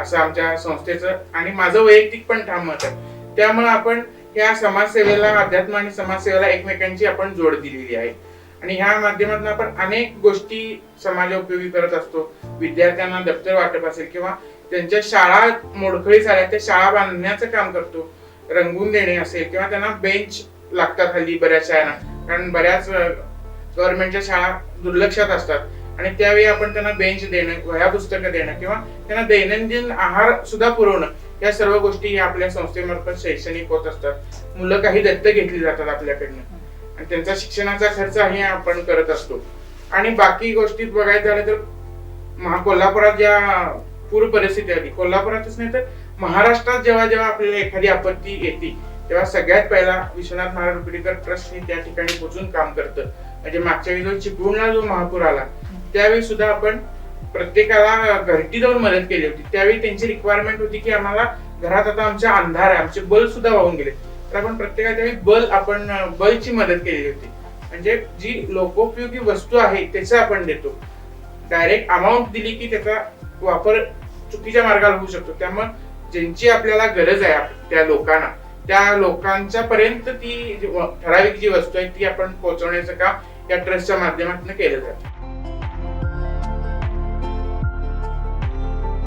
असं आमच्या संस्थेचं आणि माझं वैयक्तिक पण ठाम मत आहे. त्यामुळे आपण या समाजसेवेला अध्यात्म आणि समाजसेवेला एकमेकांची आपण जोड दिलेली आहे. आणि ह्या माध्यमातून आपण अनेक गोष्टी समाजोपयोगी करत असतो. विद्यार्थ्यांना दप्तर वाटप असेल किंवा त्यांच्या शाळा मोडखळी झाल्या त्या शाळा बांधण्याचं काम करतो. रंगून देणे असेल किंवा त्यांना बेंच लागतात हल्ली बऱ्याच शाळांना. कारण बऱ्याच गव्हर्नमेंटच्या शाळा दुर्लक्षात असतात. आणि त्यावेळी आपण त्यांना बेंच देणं वह्या पुस्तकं देणं किंवा त्यांना दैनंदिन आहार सुद्धा पुरवणं या सर्व गोष्टी या आपल्या संस्थेमार्फत शैक्षणिक होत असतात. मुलं काही दत्त घेतली जातात आपल्याकडनं. आणि त्यांचा शिक्षणाचा खर्च हे आपण करत असतो. आणि बाकी गोष्टीत बघायचं झालं तर महा कोल्हापुरात ज्या पूर परिस्थिती आली कोल्हापुरातच नाही तर महाराष्ट्रात जेव्हा जेव्हा आपल्याला एखादी आपत्ती येते तेव्हा सगळ्यात पहिला विश्वनाथ महाराज रुपडीकर ट्रस्ट त्या ठिकाणी पोहोचून काम करतं. म्हणजे मागच्या वेळी जो चिपळूणला जो महापूर आला त्यावेळी सुद्धा आपण प्रत्येकाला घरटी जाऊन मदत केली होती त्यावेळी त्यांची रिक्वायरमेंट होती की आम्हाला घरात आता आमच्या अंधार आहे आमचे बल्ब सुद्धा वाहून गेले. तर आपण प्रत्येकाच्या त्यावेळी बल्ब आपण बल्बची मदत केली होती. म्हणजे जी लोकोपयोगी वस्तू आहे त्याचं आपण देतो. डायरेक्ट अमाऊंट दिली की त्याचा वापर चुकीच्या मार्गाला होऊ शकतो. त्यामुळे ज्यांची आपल्याला गरज आहे त्या लोकांना त्या लोकांच्या पर्यंत ती ठराविक जी वस्तू आहे ती आपण पोहोचवण्याचं काम या ट्रस्टच्या माध्यमातून केलं जातं.